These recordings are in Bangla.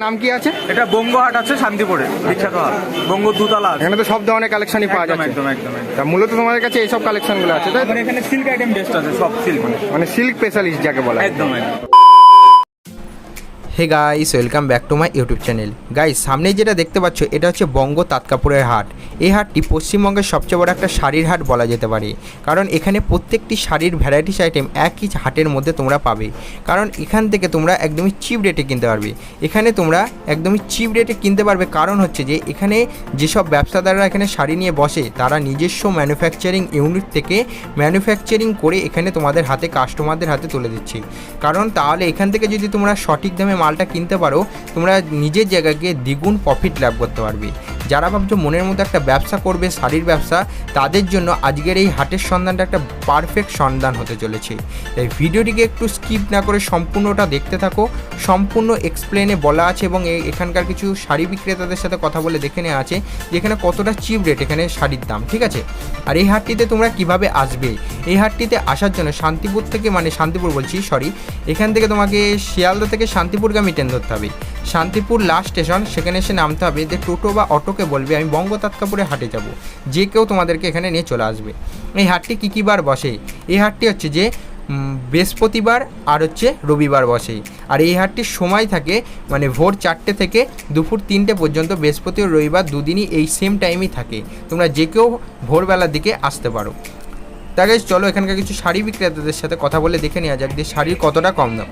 নাম কি আছে? এটা বঙ্গ হাট আছে শান্তিপুরে বিখ্যাত হাট। বঙ্গ দুতলা এখানে তো সব ধরনের কালেকশনই পাওয়া যায় যাচ্ছে। একদম একদম একদম। তা মূলত তোমাদের কাছে এইসব কালেকশনগুলো আছে তাই এখানে সিল্ক আইটেম বেস্ট আছে সব সিল্ক মানে। সিল্ক স্পেশালিস্ট যাকে বলা একদম একদম। Hey guys welcome back to my YouTube channel guys সামনে যেটা দেখতে পাচ্ছ, এটা হচ্ছে বঙ্গ তাতকাপুরের হাট। এই হাটটি পশ্চিমবঙ্গের সবচেয়ে বড় একটা শাড়ির হাট বলা যেতে পারে। কারণ এখানে প্রত্যেকটি শাড়ির ভ্যারাইটিস আইটেম একই হাটের মধ্যে তোমরা পাবে। কারণ এখান থেকে তোমরা একদমই চিপ রেটে কিনতে পারবে। এখানে তোমরা একদমই চিপ রেটে কিনতে পারবে। কারণ হচ্ছে যে, এখানে যেসব ব্যবসাদাররা এখানে শাড়ি নিয়ে বসে, তারা নিজস্ব ম্যানুফ্যাকচারিং ইউনিট থেকে ম্যানুফ্যাকচারিং করে এখানে তোমাদের হাতে কাস্টমারদের হাতে তুলে দিচ্ছে। কারণ তাহলে এখান থেকে যদি তোমরা সঠিক দামে মালটা কিনতে পারো তোমরা নিজের জায়গাকে দ্বিগুণ প্রফিট লাভ করতে পারবে। যারা ভাবছ মনের মধ্যে একটা ব্যবসা করবে, শাড়ির ব্যবসা, তাদের জন্য আজকের এই হাটের সন্ধানটা একটা পারফেক্ট সন্ধান হতে চলেছে। তাই ভিডিওটিকে একটু স্কিপ না করে সম্পূর্ণটা দেখতে থাকো। সম্পূর্ণ এক্সপ্লেনে বলা আছে এবং এখানকার কিছু শাড়ি বিক্রেতাদের সাথে কথা বলে দেখে নেওয়া আছে যে এখানে কতটা চিপ রেট এখানে শাড়ির দাম, ঠিক আছে? আর এই হাটটিতে তোমরা কীভাবে আসবে? এই হাটটিতে আসার জন্য শান্তিপুর থেকে মানে শান্তিপুর বলছি সরি এখান থেকে তোমাকে শিয়ালদা থেকে শান্তিপুরগামী ট্রেন ধরতে হবে। শান্তিপুর লাস্ট স্টেশন সেখানে এসে নামতে হবে। যে টোটো বা অটোকে বলবে, আমি বঙ্গ তাৎকাপুরে হাটে যাব। যে কেউ তোমাদেরকে এখানে নিয়ে চলে আসবে। এই হাটটি কী কী বার বসে? এই হাটটি হচ্ছে যে বৃহস্পতিবার আর হচ্ছে রবিবার বসে। আর এই হাটটির সময় থাকে মানে ভোর চারটে থেকে দুপুর তিনটে পর্যন্ত, বৃহস্পতি ও রবিবার দুদিনই এই সেম টাইমই থাকে। তোমরা যে কেউ ভোরবেলার দিকে আসতে পারো। তাকে চলো এখানকার কিছু শাড়ি বিক্রেতাদের সাথে কথা বলে দেখে নেওয়া যাক যে শাড়ির কতটা কম দাম।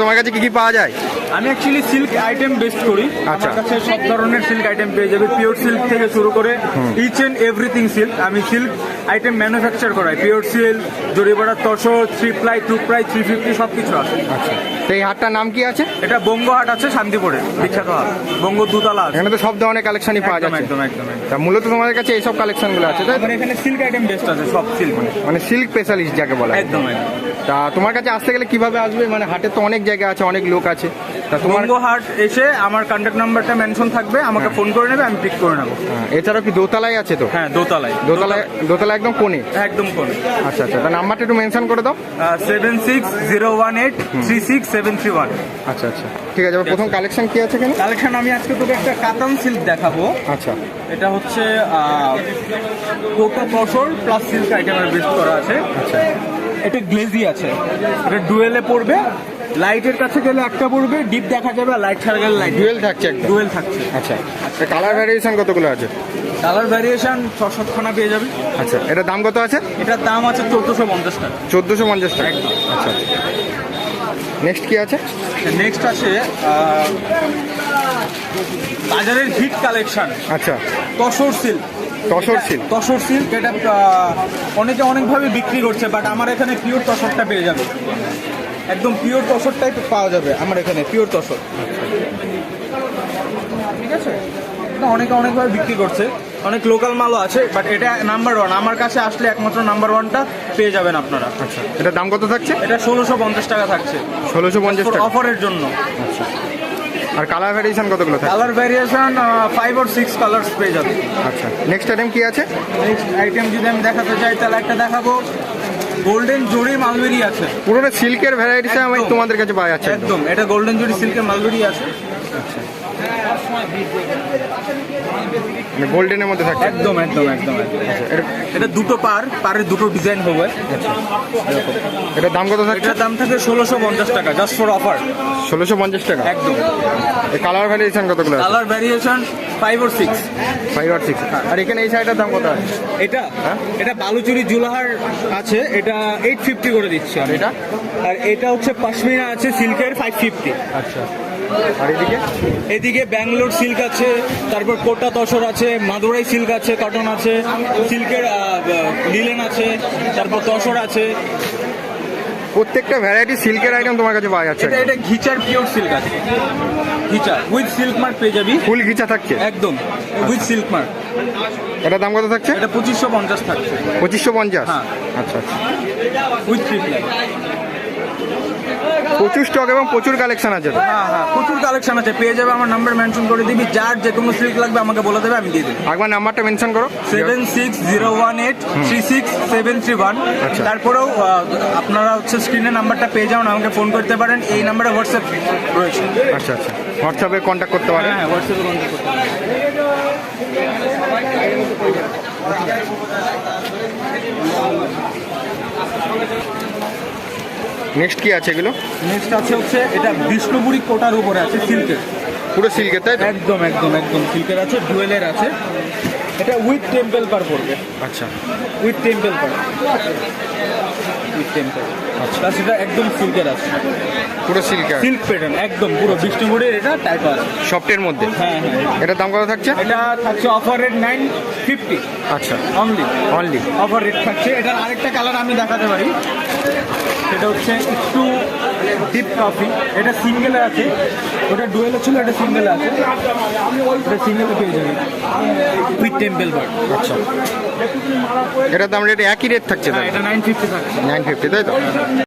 তোমার কাছে কি কি পাওয়া যায়? আমি অ্যাকচুয়ালি সিল্ক আইটেম বেস্ট করি। আচ্ছা। আমার কাছে সব ধরনের সিল্ক আইটেম পেয়ে যাবে। পিওর সিল্ক থেকে শুরু করে ইচ এন্ড এভরিথিং সিল্ক আমি সিল্ক আইটেম ম্যানুফ্যাকচার করাই। Pure silk জরিপাড়া tussar three ply two ply three fifty সব কিছু আছে। আচ্ছা। তো এই হাটটার নাম কি আছে? এটা বঙ্গ হাট আছে শান্তিপুরে বিখ্যাত হাট। বঙ্গ দুতলা এখানে তো সব ধরনের কালেকশনই পাওয়া যাচ্ছে। একদম একদম। তা মূলত তোমাদের কাছে এইসব কালেকশনগুলো আছে তাই? এখানে সিল্ক আইটেম বেস্ট আছে সব সিল্ক মানে। সিল্ক স্পেশালিস্ট যাকে বলা হয়। একদম একদম। তা তোমার কাছে আসতে গেলে কীভাবে আসবে? মানে হাটে তো অনেক জায়গা আছে অনেক লোক আছে। তা তোমার বঙ্গ হাট এসে আমার কন্ট্যাক্ট নাম্বারটা মেনশন থাকবে আমাকে ফোন করে নেবে আমি পিক করে নেব। হ্যাঁ, এছাড়াও কি দোতলায় আছে তো? হ্যাঁ দোতলায়। দোতলায় দোতলা একদম কোণে? একদম কোন আচ্ছা আচ্ছা তা নাম্বারটা একটু মেনশন করে দাও। Seven six zero one eight three six seven three one আচ্ছা আচ্ছা ঠিক আছে প্রথম কালেকশন কি আছে এখানে? কালেকশন আমি আজকে তোকে একটা কাতান সিল্ক দেখাবো। আচ্ছা। এটা হচ্ছে কোটা তসর প্লাস সিল্ক আইটেমের বেস্ট করা আছে। আচ্ছা। এটা গ্লেজি আছে। এটা ডুয়েলে পড়বে। লাইটের কাছে গেলে একটা পড়বে ডিপ দেখা যাবে আর লাইট ছাড়া গেলে লাইট ডুয়েল থাকছে ডুয়েল থাকছে। আচ্ছা কালার ভ্যারিয়েশন কতগুলো আছে? কালার ভ্যারিয়েশন ছ সাতখানা পেয়ে যাবে। আচ্ছা এটার দাম কত আছে? এটার দাম আছে চোদ্দোশো পঞ্চাশ টাকা। চোদ্দোশো পঞ্চাশ টাকা। একদম। আচ্ছা নেক্সট কি আছে? নেক্সট আছে বাজারের হিট কালেকশন আচ্ছা। Tussar silk tussar silk tussar silk এটা অনেকে অনেকভাবে বিক্রি করছে বাট আমার এখানে পিওর তসরটা পেয়ে যাবে। একদম পিওর তসরটাই পাওয়া যাবে আমার এখানে পিওর তসর। ঠিক আছে? এটা অনেকে অনেকভাবে বিক্রি করছে। অনেক লোকাল মালও আছে বাট এটা নাম্বার ওয়ান আমার কাছে আসলে একমাত্র নাম্বার ওয়ানটা পেয়ে যাবেন আপনারা। আচ্ছা এটার দাম কত থাকছে? এটা ষোলোশো পঞ্চাশ টাকা থাকছে। ষোলোশো পঞ্চাশ টাকা। অফারের জন্য। আর কালার ভ্যারিয়েশন কতগুলো থাকে colour variation five or six colours পেয়ে যাবে আচ্ছা। নেক্সট আইটেম কি আছে? নেক্সট আইটেম যদি আমি দেখাতে চাই তাহলে একটা দেখাবো। গোল্ডেন জরি মালবেরি আছে। পুরোটা সিল্কের ভ্যারাইটিস আমি তোমাদের কাছে পাওয়া যাচ্ছে একদম। এটা গোল্ডেন জরি সিল্কের মালবেরি আছে। মানে গোল্ডেনের মধ্যে থাকছে একদম একদম একদম একদম। এটা এটা দুটো পার পারের দুটো ডিজাইন হবে। এটার দাম কত থাকছে? এটার দাম থাকে ষোলোশো পঞ্চাশ টাকা জাস্ট ফর অফার ষোলোশো পঞ্চাশ টাকা? একদম। কালার ভ্যারিয়েশন কতগুলো colour variation five or six five R six আর এখানে এই সাইডের দাম কত আছে? এটা? হ্যাঁ? এটা বালুচুরি জুলাহার আছে এটা এইট ফিফটি করে দিচ্ছি আর এটা? আর এটা হচ্ছে পাশমিনা আছে সিল্কের ফাইভ ফিফটি আচ্ছা। আর এদিকে? এদিকে ব্যাঙ্গালোর সিল্ক আছে তারপর কোটা তসর আছে মাদুরাই সিল্ক আছে কটন আছে সিল্কের লিলেন আছে তারপর তসর আছে। প্রত্যেকটা ভ্যারাইটি সিল্কের আইটেম তোমার কাছে পাওয়া যাচ্ছে। এটা এটা ঘিচার পিওর সিল্ক আছে। ঘিচা উইথ সিল্ক মার্ক পেয়ে যাবি। ফুল ঘিচা থাকছে? একদম উইথ সিল্ক মার্ক এটা দাম কত থাকছে? এটা পঁচিশশো পঞ্চাশ থাকছে। পঁচিশশো পঞ্চাশ? হ্যাঁ। আচ্ছা আচ্ছা। উইথ ট্রিপলাই প্রচুর স্টক এবং প্রচুর কালেকশন আছে হ্যাঁ হ্যাঁ প্রচুর কালেকশন আছে। পেয়ে যাবে আমার নাম্বার মেনশন করে দিবি। যার যে কোনো সিল্ক লাগবে আমাকে বলে দেবে আমি দিয়ে দেবো। একবার নাম্বারটা মেনশন করো। Seven six zero one eight three six seven three one. তারপরেও আপনারা হচ্ছে স্ক্রিনে নাম্বারটা পেয়ে যাবেন আমাকে ফোন করতে পারেন। এই নাম্বারে হোয়াটসঅ্যাপ রয়েছে। আচ্ছা আচ্ছা। হোয়াটসঅ্যাপে কন্ট্যাক্ট করতে পারেন। হ্যাঁ হোয়াটসঅ্যাপে কন্ট্যাক্ট করতে পারেন। নেক্সট কি আছে এগুলো? নেক্সট আছে হচ্ছে এটা বিষ্ণুপুরি কোটার উপরে আছে সিল্কের। পুরো সিল্কের তাই একদম একদম একদম সিল্কের আছে ডুয়েলের আছে। এটা উইথ টেম্পল পার পড়বে। আচ্ছা। With temple per. With temple. আচ্ছা। সেটা একদম সিল্কের আছে। পুরো সিল্কের? সিল্ক প্যাটার্ন একদম পুরো বিষ্ণুপুরের এটা টাইপ আছে। সফটের মধ্যে? হ্যাঁ হ্যাঁ এটার দাম কত থাকছে? এটা থাকছে অফার রেট নাইন ফিফটি আচ্ছা। অনলি অনলি অফার রেট থাকছে। এটার আরেকটা কালার আমি দেখাতে পারি। সেটা হচ্ছে একটু ডিপ কফি এটা সিঙ্গেল আছে। ওটা ডুয়েল ছিল এটা সিঙ্গেল আছে। এটা সিঙ্গেলে পেয়ে যাবে উইথ টেম্পল বার আচ্ছা। এটা দাম রেট একই রেট থাকছে হ্যাঁ এটা নাইন ফিফটি থাকছে নাইন ফিফটি তাই তো?